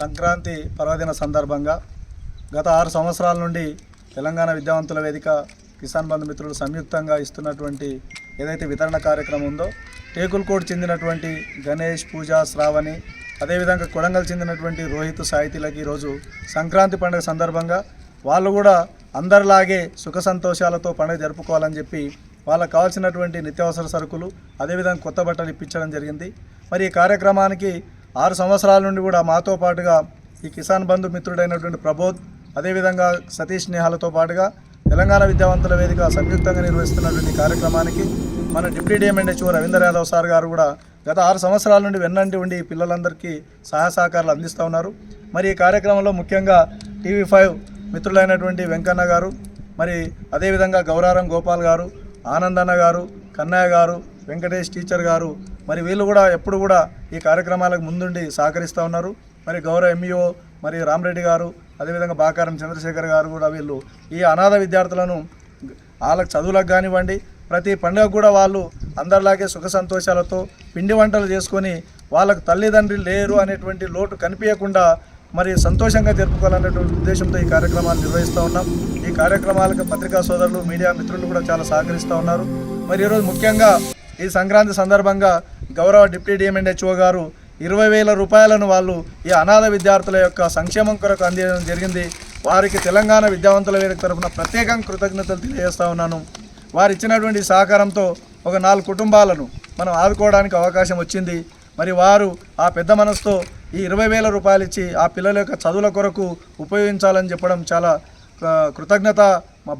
సంక్రాంతి పర్వదిన సందర్భంగా గత ఆరు సంవత్సరాల నుండి తెలంగాణ విద్యావంతుల వేదిక కిసాన్ బంధు మిత్రులు సంయుక్తంగా ఇస్తున్నటువంటి ఏదైతే వితరణ కార్యక్రమం ఉందో టేకుల్కోట్ చెందినటువంటి గణేష్ పూజ శ్రావణి అదేవిధంగా కొడంగల్ చెందినటువంటి రోహిత్ సాహితీలకి ఈరోజు సంక్రాంతి పండుగ సందర్భంగా వాళ్ళు కూడా అందరిలాగే సుఖ సంతోషాలతో పండుగ జరుపుకోవాలని చెప్పి వాళ్ళకు కావాల్సినటువంటి నిత్యావసర సరుకులు అదేవిధంగా కొత్త బట్టలు ఇప్పించడం జరిగింది. మరి ఈ కార్యక్రమానికి ఆరు సంవత్సరాల నుండి కూడా మాతో పాటుగా ఈ కిసాన్ బంధు మిత్రుడైనటువంటి ప్రబోధ్ అదేవిధంగా సతీష్ స్నేహాలతో పాటుగా తెలంగాణ విద్యావంతుల వేదిక సంయుక్తంగా నిర్వహిస్తున్నటువంటి కార్యక్రమానికి మన deputy DMNHO Ravindra Yadav sir గారు కూడా గత ఆరు సంవత్సరాల నుండి వెన్నంటి ఉండి ఈ పిల్లలందరికీ సహాయ సహకారాలు అందిస్తూ ఉన్నారు. మరి ఈ కార్యక్రమంలో ముఖ్యంగా టీవీ ఫైవ్ మిత్రులైనటువంటి వెంకన్న గారు మరి అదేవిధంగా గౌరారం గోపాల్ గారు ఆనందన్న గారు కన్నయ్య గారు వెంకటేష్ టీచర్ గారు మరి వీళ్ళు కూడా ఎప్పుడు కూడా ఈ కార్యక్రమాలకు ముందుండి సహకరిస్తూ ఉన్నారు. మరి గౌరవ ఎంఈఓ మరి రామరెడ్డి గారు అదేవిధంగా బాకారం చంద్రశేఖర్ గారు కూడా వీళ్ళు ఈ అనాథ విద్యార్థులను వాళ్ళకి చదువులకు కానివ్వండి ప్రతి పండుగ కూడా వాళ్ళు అందరిలాగే సుఖ సంతోషాలతో పిండి వంటలు చేసుకొని వాళ్ళకు తల్లిదండ్రులు లేరు అనేటువంటి లోటు కనిపించకుండా మరి సంతోషంగా జరుపుకోవాలనేటువంటి ఉద్దేశంతో ఈ కార్యక్రమాలు నిర్వహిస్తూ ఉన్నాం. ఈ కార్యక్రమాలకు పత్రికా సోదరులు మీడియా మిత్రులు కూడా చాలా సహకరిస్తూ ఉన్నారు. మరి ఈరోజు ముఖ్యంగా ఈ సంక్రాంతి సందర్భంగా గౌరవ డిప్యూటీ డిఎంఎన్హెచ్ఓ గారు ఇరవై వేల రూపాయలను వాళ్ళు ఈ అనాథ విద్యార్థుల యొక్క సంక్షేమం కొరకు అందించడం జరిగింది. వారికి తెలంగాణ విద్యావంతుల వేదిక తరఫున ప్రత్యేకంగా కృతజ్ఞతలు తెలియజేస్తా ఉన్నాను. వారు ఇచ్చినటువంటి సహకారంతో ఒక నాలుగు కుటుంబాలను మనం ఆదుకోవడానికి అవకాశం వచ్చింది. మరి వారు ఆ పెద్ద మనసుతో ఈ ఇరవై వేల రూపాయలు ఇచ్చి ఆ పిల్లల యొక్క చదువుల కొరకు ఉపయోగించాలని చెప్పడం చాలా కృతజ్ఞత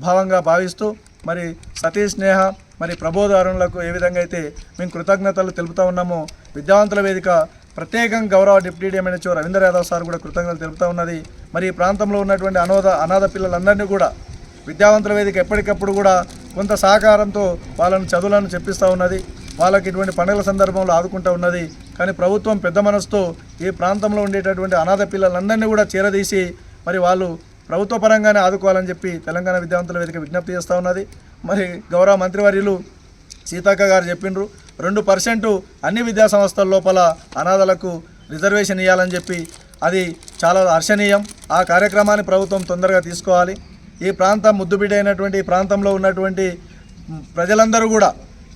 భావంగా భావిస్తూ మరి సతీష్ స్నేహ మరి ప్రబోధారులకు ఏ విధంగా అయితే మేము కృతజ్ఞతలు తెలుపుతా ఉన్నామో విద్యావంతుల వేదిక ప్రత్యేకంగా గౌరవ deputy DMNHO Ravindra Yadav sir కూడా కృతజ్ఞతలు తెలుపుతా ఉన్నది. మరి ఈ ప్రాంతంలో ఉన్నటువంటి అనాథ అనాథ పిల్లలందరినీ కూడా విద్యావంతుల వేదిక ఎప్పటికప్పుడు కూడా కొంత సహకారంతో వాళ్ళని చదువులను చెప్పిస్తూ ఉన్నది. వాళ్ళకి ఇటువంటి పండుగల సందర్భంలో ఆదుకుంటూ ఉన్నది. కానీ ప్రభుత్వం పెద్ద మనసుతో ఈ ప్రాంతంలో ఉండేటటువంటి అనాథ పిల్లలందరినీ కూడా చేరదీసి మరి వాళ్ళు ప్రభుత్వ పరంగానే ఆదుకోవాలని చెప్పి తెలంగాణ విద్యావంతుల వేదిక విజ్ఞప్తి చేస్తూ ఉన్నది. మరి గౌరవ మంత్రివర్యులు సీతక్క గారు చెప్పిండ్రు రెండు పర్సెంటు అన్ని విద్యా సంస్థల లోపల అనాథలకు రిజర్వేషన్ ఇవ్వాలని చెప్పి అది చాలా హర్షణీయం. ఆ కార్యక్రమాన్ని ప్రభుత్వం తొందరగా తీసుకోవాలి. ఈ ప్రాంతం ముద్దుబిడ్డ అయినటువంటి ఈ ప్రాంతంలో ఉన్నటువంటి ప్రజలందరూ కూడా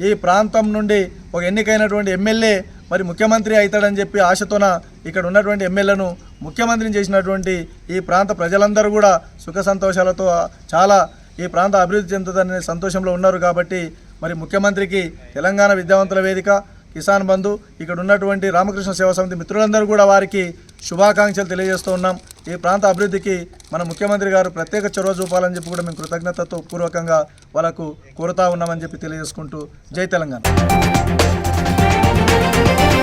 ఈ ప్రాంతం నుండి ఒక ఎన్నికైనటువంటి ఎమ్మెల్యే మరి ముఖ్యమంత్రి అవుతాడని చెప్పి ఆశతోన ఇక్కడ ఉన్నటువంటి ఎమ్మెల్యేను ముఖ్యమంత్రిని చేసినటువంటి ఈ ప్రాంత ప్రజలందరూ కూడా సుఖ సంతోషాలతో చాలా ఈ ప్రాంత అభివృద్ధి చెందుతుందనే సంతోషంలో ఉన్నారు కాబట్టి మరి ముఖ్యమంత్రికి తెలంగాణ విద్యావంతుల వేదిక కిసాన్ బంధు ఇక్కడ ఉన్నటువంటి రామకృష్ణ సేవా సమితి మిత్రులందరూ కూడా వారికి శుభాకాంక్షలు తెలియజేస్తూ ఉన్నాం. ఈ ప్రాంత అభివృద్ధికి మన ముఖ్యమంత్రి గారు ప్రత్యేక చొరవ చూపాలని చెప్పి కూడా మేము కృతజ్ఞతతో పూర్వకంగా వాళ్ళకు కోరుతా ఉన్నామని చెప్పి తెలియజేసుకుంటూ జై తెలంగాణ. Thank you.